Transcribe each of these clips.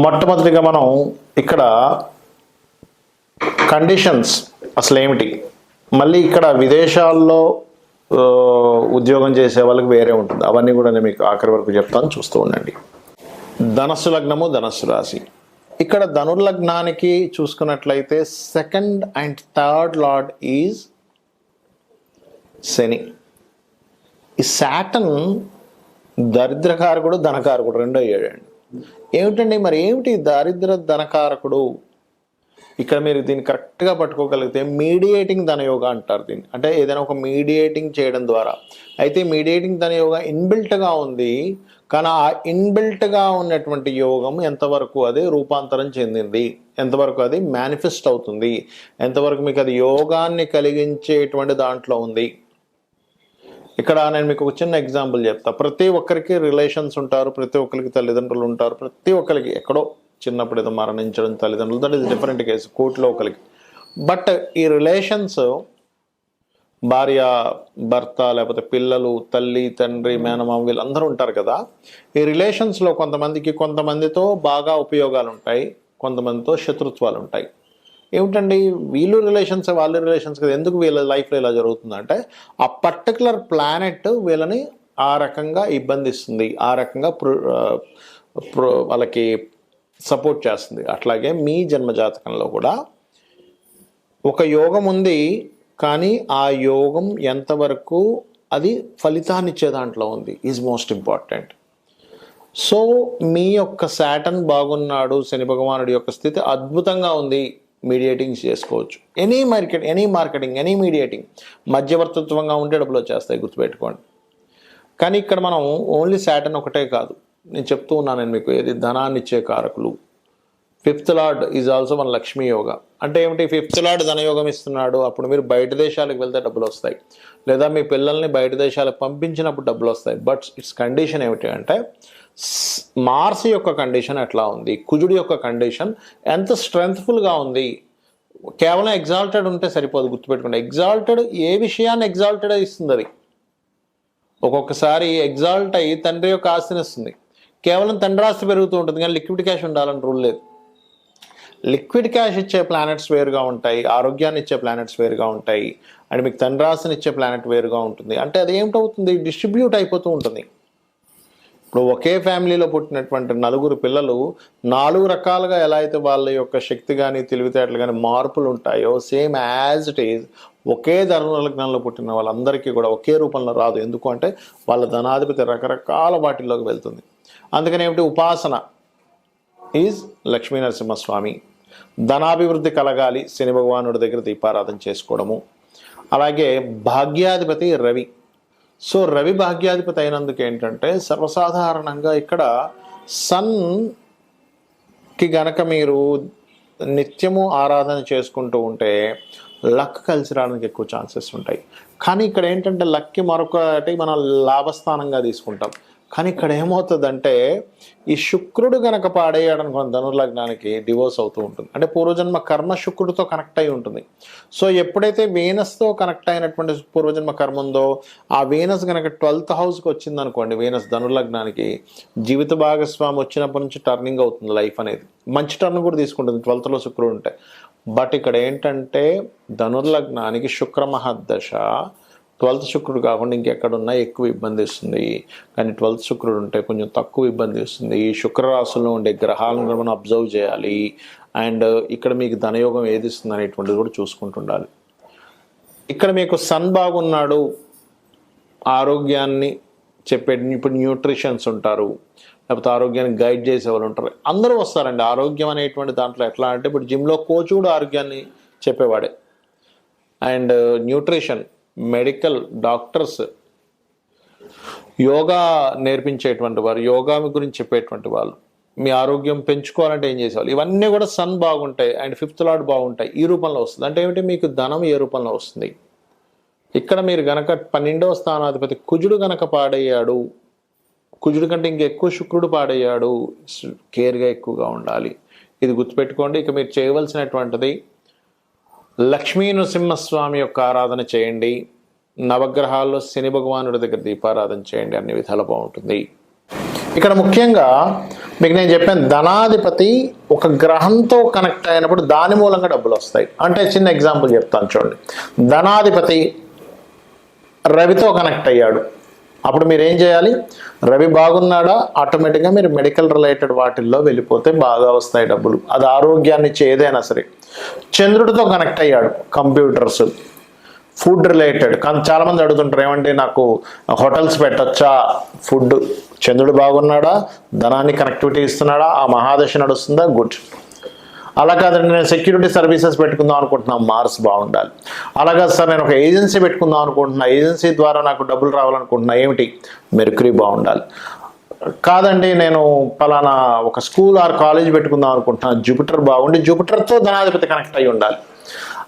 మొట్టమొదటిగా మనం ఇక్కడ కండిషన్స్ అసలు ఏమిటి మళ్ళీ ఇక్కడ విదేశాల్లో ఉద్యోగం చేసే వాళ్ళకి వేరే ఉంటుంది. అవన్నీ కూడా నేను మీకు ఆఖరి వరకు చెప్తాను. చూస్తూ ఉండండి. ధనస్సు లగ్నము ధనస్సు రాశి. ఇక్కడ ధనుర్లగ్నానికి చూసుకున్నట్లయితే second and third lord is Shani. ఈ శాటన్ దరిద్రకారకుడు ధనకారకుడు రెండో అయ్యాడండి ఏమిటండి? మరి ఏమిటి దారిద్ర ధనకారకుడు? ఇక్కడ మీరు దీన్ని కరెక్ట్గా పట్టుకోగలిగితే మీడియేటింగ్ ధనయోగ అంటారు దీన్ని. అంటే ఏదైనా ఒక మీడియేటింగ్ చేయడం ద్వారా. అయితే మీడియేటింగ్ ధనయోగ ఇన్బిల్ట్గా ఉంది. కానీ ఆ ఇన్బిల్ట్గా ఉన్నటువంటి యోగం ఎంతవరకు అది రూపాంతరం చెందింది? ఎంతవరకు అది మేనిఫెస్ట్ అవుతుంది? ఎంతవరకు మీకు అది యోగాన్ని కలిగించేటువంటి దాంట్లో ఉంది? ఇక్కడ నేను మీకు ఒక చిన్న ఎగ్జాంపుల్ చెప్తా. ప్రతి ఒక్కరికి రిలేషన్స్ ఉంటారు ప్రతి ఒక్కరికి తల్లిదండ్రులు ఉంటారు ప్రతి ఒక్కరికి ఎక్కడో చిన్నప్పుడు ఏదో మరణించడం తల్లిదండ్రులు దట్ ఈస్ డిఫరెంట్ కేసు కోర్టులో ఒకరికి. బట్ ఈ రిలేషన్స్ భార్య భర్త లేకపోతే పిల్లలు తల్లి తండ్రి మేనమామ వీళ్ళందరూ ఉంటారు కదా. ఈ రిలేషన్స్లో కొంతమందికి కొంతమందితో బాగా ఉపయోగాలు ఉంటాయి కొంతమందితో శత్రుత్వాలు ఉంటాయి ఏమిటండి? వీళ్ళు రిలేషన్స్ వాళ్ళ రిలేషన్స్ కదా. ఎందుకు వీళ్ళ లైఫ్లో ఇలా జరుగుతుందంటే ఆ పర్టికులర్ ప్లానెట్ వీళ్ళని ఆ రకంగా ఇబ్బందిస్తుంది. ఆ రకంగా వాళ్ళకి సపోర్ట్ చేస్తుంది. అట్లాగే మీ జన్మజాతకంలో కూడా ఒక యోగం ఉంది కానీ ఆ యోగం ఎంతవరకు అది ఫలితాన్ని ఇచ్చే దాంట్లో ఉంది ఈజ్ మోస్ట్ ఇంపార్టెంట్ సో మీ యొక్క శాటన్ బాగున్నాడు శని భగవానుడి యొక్క స్థితి అద్భుతంగా ఉంది. మీడియేటింగ్స్ చేసుకోవచ్చు. Any market any marketing any mediating మధ్యవర్తిత్వంగా ఉంటే డబ్బులు వచ్చేస్తాయి గుర్తుపెట్టుకోండి. కానీ ఇక్కడ మనం ఓన్లీ శాటన్ ఒకటే కాదు. నేను చెప్తూ ఉన్నాను నేను మీకు ఏది ధనాన్ని ఇచ్చే కారకులు ఫిఫ్త్ లార్డ్ ఈజ్ ఆల్సో మన లక్ష్మీ యోగ. అంటే ఏమిటి? ఫిఫ్త్ లార్డ్ ధనయోగం ఇస్తున్నాడు అప్పుడు మీరు బయట దేశాలకు వెళ్తే డబ్బులు వస్తాయి లేదా మీ పిల్లల్ని బయట దేశాలకు పంపించినప్పుడు డబ్బులు వస్తాయి బట్ ఇట్స్ కండిషన్ ఏమిటి అంటే మార్స్ యొక్క కండిషన్ ఎట్లా ఉంది? కుజుడి యొక్క కండిషన్ ఎంత స్ట్రెంగ్త్ఫుల్గా ఉంది? కేవలం ఎగ్జాల్టెడ్ ఉంటే సరిపోదు గుర్తుపెట్టుకోండి. ఎగ్జాల్టెడ్ ఏ విషయాన్ని ఎగ్జాల్టెడ్ ఇస్తుంది అది ఒక్కొక్కసారి ఎగ్జాల్ట్ అయ్యి తండ్రి యొక్క ఆస్తిని ఇస్తుంది. కేవలం తండ్రి ఆస్తి పెరుగుతూ ఉంటుంది కానీ లిక్విడ్ క్యాష్ ఉండాలని రూల్ లేదు. లిక్విడ్ క్యాష్ ఇచ్చే ప్లానెట్స్ వేరుగా ఉంటాయి ఆరోగ్యాన్ని ఇచ్చే ప్లానెట్స్ వేరుగా ఉంటాయి అండ్ మీకు తండ్రాసిని ఇచ్చే ప్లానెట్ వేరుగా ఉంటుంది. అంటే అది ఏమిటవుతుంది? డిస్ట్రిబ్యూట్ అయిపోతూ ఉంటుంది. ఇప్పుడు ఒకే ఫ్యామిలీలో పుట్టినటువంటి నలుగురు పిల్లలు నాలుగు రకాలుగా ఎలా అయితే వాళ్ళ యొక్క శక్తి కానీ తెలివితేటలు కానీ మార్పులు ఉంటాయో సేమ్ యాజ్ ఇట్ ఈజ్ ఒకే ధర్మలగ్నంలో పుట్టిన వాళ్ళందరికీ కూడా ఒకే రూపంలో రాదు. ఎందుకు అంటే వాళ్ళ ధనాధిపతి రకరకాల వాటిల్లోకి వెళ్తుంది. అందుకని ఏమిటి? ఉపాసన ఈజ్ లక్ష్మీ నరసింహస్వామి. ధనాభివృద్ధి కలగాలి శని భగవానుడి దగ్గర దీపారాధన చేసుకోవడము. అలాగే భాగ్యాధిపతి రవి. సో రవి భాగ్యాధిపతి అయినందుకు ఏంటంటే సర్వసాధారణంగా ఇక్కడ సన్కి గనక మీరు నిత్యము ఆరాధన చేసుకుంటూ ఉంటే లక్ కలిసి రావడానికి ఎక్కువ ఛాన్సెస్ ఉంటాయి. కానీ ఇక్కడ ఏంటంటే లక్కి మరొకటి మనం లాభస్థానంగా తీసుకుంటాం. కానీ ఇక్కడ ఏమవుతుందంటే ఈ శుక్రుడు గనక పాడేయాడు అనుకోండి ధనుర్లగ్నానికి డివోర్స్ అవుతూ ఉంటుంది. అంటే పూర్వజన్మ కర్మ శుక్రుడితో కనెక్ట్ అయి ఉంటుంది. సో ఎప్పుడైతే వీనస్తో కనెక్ట్ అయినటువంటి పూర్వజన్మ కర్మ ఉందో ఆ వీనస్ కనుక ట్వెల్త్ హౌస్కి వచ్చింది అనుకోండి వీనస్ ధనుర్లగ్నానికి జీవిత భాగస్వామి వచ్చినప్పటి నుంచి టర్నింగ్ అవుతుంది లైఫ్ అనేది. మంచి టర్న్ కూడా తీసుకుంటుంది ట్వెల్త్లో శుక్రుడు ఉంటే. బట్ ఇక్కడ ఏంటంటే ధనుర్లగ్నానికి శుక్ర దశ ట్వెల్త్ శుక్రుడు కాకుండా ఇంకెక్కడున్నా ఎక్కువ ఇబ్బంది ఇస్తుంది కానీ ట్వెల్త్ శుక్రుడు ఉంటే కొంచెం తక్కువ ఇబ్బంది ఇస్తుంది ఈ శుక్రరాశుల్లో ఉండే గ్రహాలను కూడా మనం అబ్జర్వ్ చేయాలి. అండ్ ఇక్కడ మీకు ధనయోగం ఏది ఇస్తుంది అనేటువంటిది కూడా చూసుకుంటుండాలి. ఇక్కడ మీకు సన్ బాగున్నాడు. ఆరోగ్యాన్ని చెప్పే ఇప్పుడు న్యూట్రిషన్స్ ఉంటారు. లేకపోతే ఆరోగ్యాన్ని గైడ్ చేసే వాళ్ళు ఉంటారు. అందరూ వస్తారండి. ఆరోగ్యం అనేటువంటి దాంట్లో ఎట్లా అంటే ఇప్పుడు జిమ్లో కోచ్ కూడా ఆరోగ్యాన్ని చెప్పేవాడే. And nutrition. Medical doctors yoga నేర్పించేటువంటి వారు యోగా గురించి చెప్పేటువంటి వాళ్ళు మీ ఆరోగ్యం పెంచుకోవాలంటే ఏం చేసేవాళ్ళు? ఇవన్నీ కూడా సన్ బాగుంటాయి అండ్ ఫిఫ్త్ లాడ్ బాగుంటాయి. ఈ రూపంలో వస్తుంది. అంటే ఏమిటి? మీకు ధనం ఏ రూపంలో వస్తుంది? ఇక్కడ మీరు గనక పన్నెండవ స్థానాధిపతి కుజుడు గనక పాడయ్యాడు కుజుడు కంటే ఇంకెక్కువ శుక్రుడు పాడయ్యాడు కేర్గా ఎక్కువగా ఉండాలి. ఇది గుర్తుపెట్టుకోండి. ఇక మీరు చేయవలసినటువంటిది లక్ష్మీ నృసింహస్వామి యొక్క ఆరాధన చేయండి. నవగ్రహాల్లో శని భగవానుడి దగ్గర దీపారాధన చేయండి. అన్ని విధాలు బాగుంటుంది. ఇక్కడ ముఖ్యంగా మీకు నేను చెప్పాను ధనాధిపతి ఒక గ్రహంతో కనెక్ట్ అయినప్పుడు దాని మూలంగా డబ్బులు వస్తాయి. అంటే చిన్న ఎగ్జాంపుల్ చెప్తాను చూడండి. ధనాధిపతి రవితో కనెక్ట్ అయ్యాడు. అప్పుడు మీరు ఏం చేయాలి? రవి బాగున్నాడా? ఆటోమేటిక్గా మీరు మెడికల్ రిలేటెడ్ వాటిల్లో వెళ్ళిపోతే బాగా వస్తాయి డబ్బులు. అది ఆరోగ్యాన్ని ఇచ్చే ఏదైనా సరే. చంద్రుడితో కనెక్ట్ అయ్యాడు కంప్యూటర్స్ ఫుడ్ రిలేటెడ్ కానీ చాలామంది అడుగుతుంటారు ఏమంటే నాకు హోటల్స్ పెట్టచ్చా? ఫుడ్ చంద్రుడు బాగున్నాడా? ధనాన్ని కనెక్టివిటీ ఇస్తున్నాడా? ఆ మహాదశ నడుస్తుందా? గుడ్ అలా కాదండి నేను సెక్యూరిటీ సర్వీసెస్ పెట్టుకుందాం అనుకుంటున్నాను మార్స్ బాగుండాలి. అలా కాదు సార్ నేను ఒక ఏజెన్సీ పెట్టుకుందాం అనుకుంటున్నా ఏజెన్సీ ద్వారా నాకు డబ్బులు రావాలనుకుంటున్నా ఏమిటి? మెరుకురీ బాగుండాలి. కాదండి నేను పలానా ఒక స్కూల్ ఆర్ కాలేజ్ పెట్టుకుందాం అనుకుంటున్నాను జూపిటర్ బాగుండి జూపిటర్తో ధనాధిపతి కనెక్ట్ అయి ఉండాలి.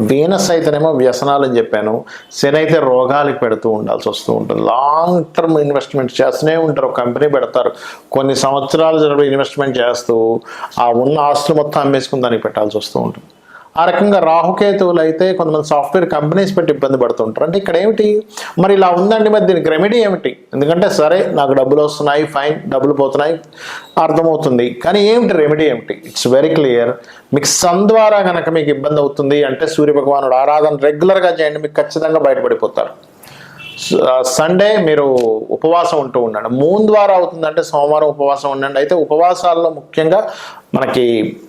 వీనస్ అయితేనేమో వ్యసనాలు అని చెప్పాను. శని అయితే రోగాలకు పెడుతూ ఉండాల్సి వస్తూ ఉంటుంది. లాంగ్ టర్మ్ ఇన్వెస్ట్మెంట్ చేస్తూనే ఉంటారు. ఒక కంపెనీ పెడతారు. కొన్ని సంవత్సరాలు జరిపి ఇన్వెస్ట్మెంట్ చేస్తూ ఆ ఉన్న ఆస్తులు మొత్తం అమ్మేసుకుని దానికి పెట్టాల్సి వస్తూ ఉంటుంది. ఆ రకంగా రాహుకేతువులు అయితే కొంతమంది సాఫ్ట్వేర్ కంపెనీస్ పెట్టి ఇబ్బంది పడుతుంటారు. అంటే ఇక్కడ ఏమిటి? మరి ఇలా ఉందండి మరి దీనికి రెమెడీ ఏమిటి? ఎందుకంటే సరే నాకు డబ్బులు వస్తున్నాయి ఫైన్ డబ్బులు పోతున్నాయి అర్థమవుతుంది. కానీ ఏమిటి రెమెడీ ఏమిటి? ఇట్స్ వెరీ క్లియర్ మీకు సన్ ద్వారా కనుక మీకు ఇబ్బంది అవుతుంది అంటే సూర్య భగవానుడు ఆరాధన రెగ్యులర్గా చేయండి మీకు ఖచ్చితంగా బయటపడిపోతారు. సండే మీరు ఉపవాసం ఉంటూ ఉండండి. మూన్ ద్వారా అవుతుందంటే సోమవారం ఉపవాసం ఉండండి. అయితే ఉపవాసాల్లో ముఖ్యంగా మనకి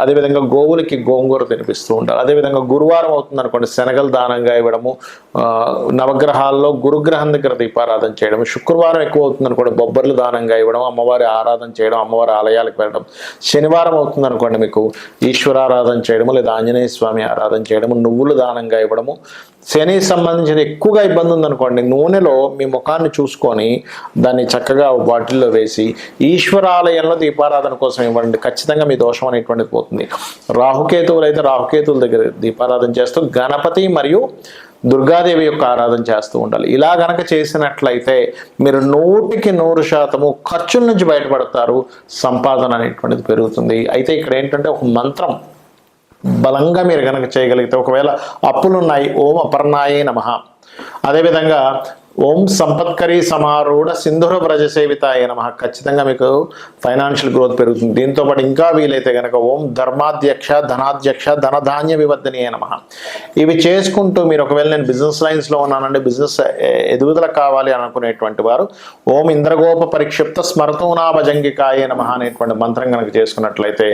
అదేవిధంగా గోవులకి గోంగూర తినిపిస్తూ ఉంటారు. అదేవిధంగా గురువారం అవుతుంది అనుకోండి శనగలు దానంగా ఇవ్వడము నవగ్రహాల్లో గురుగ్రహం దగ్గర దీపారాధన చేయడం శుక్రవారం ఎక్కువ అవుతుంది అనుకోండి బొబ్బర్లు దానంగా ఇవ్వడం అమ్మవారి ఆరాధన చేయడం అమ్మవారి ఆలయాలకు వెళ్ళడం. శనివారం అవుతుంది అనుకోండి మీకు ఈశ్వరారాధన చేయడము లేదా ఆంజనేయ స్వామి ఆరాధన చేయడము నువ్వులు దానంగా ఇవ్వడము. శని సంబంధించిన ఎక్కువగా ఇబ్బంది ఉందనుకోండి నూనెలో మీ ముఖాన్ని చూసుకొని దాన్ని చక్కగా వాటిల్లో వేసి ఈశ్వరాలయంలో దీపారాధన కోసం ఇవ్వండి. ఖచ్చితంగా మీ దోషం అనేటువంటిది పోతుంది. రాహుకేతువులు అయితే రాహుకేతువుల దగ్గర దీపారాధన చేస్తూ గణపతి మరియు దుర్గాదేవి యొక్క ఆరాధన చేస్తూ ఉండాలి. ఇలా గనక చేసినట్లయితే మీరు నూటికి నూరు శాతము ఖర్చుల నుంచి బయటపడతారు. సంపాదన అనేటువంటిది పెరుగుతుంది. అయితే ఇక్కడ ఏంటంటే ఒక మంత్రం బలంగా మీరు కనుక చేయగలిగితే ఒకవేళ అప్పులు ఉన్నాయి ఓం అపర్ణాయే నమ. అదేవిధంగా ఓం సంపత్కరీ సమారూఢ సింధుర వ్రజ సేవితాయ నమ. ఖచ్చితంగా మీకు ఫైనాన్షియల్ గ్రోత్ పెరుగుతుంది. దీంతో పాటు ఇంకా వీలైతే కనుక ఓం ధర్మాధ్యక్ష ధనాధ్యక్ష ధనధాన్య వివర్ధనీయ నమ. ఇవి చేసుకుంటూ మీరు ఒకవేళ నేను బిజినెస్ లైన్స్లో ఉన్నానండి బిజినెస్ ఎదుగుదల కావాలి అనుకునేటువంటి వారు ఓం ఇంద్రగోప పరిక్షిప్త స్మరతూనాభజంగికాయ నమ అనేటువంటి మంత్రం కనుక చేసుకున్నట్లయితే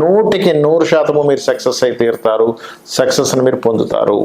నూటికి నూరు శాతము మీరు సక్సెస్ అయి తీరుతారు. సక్సెస్ని మీరు పొందుతారు.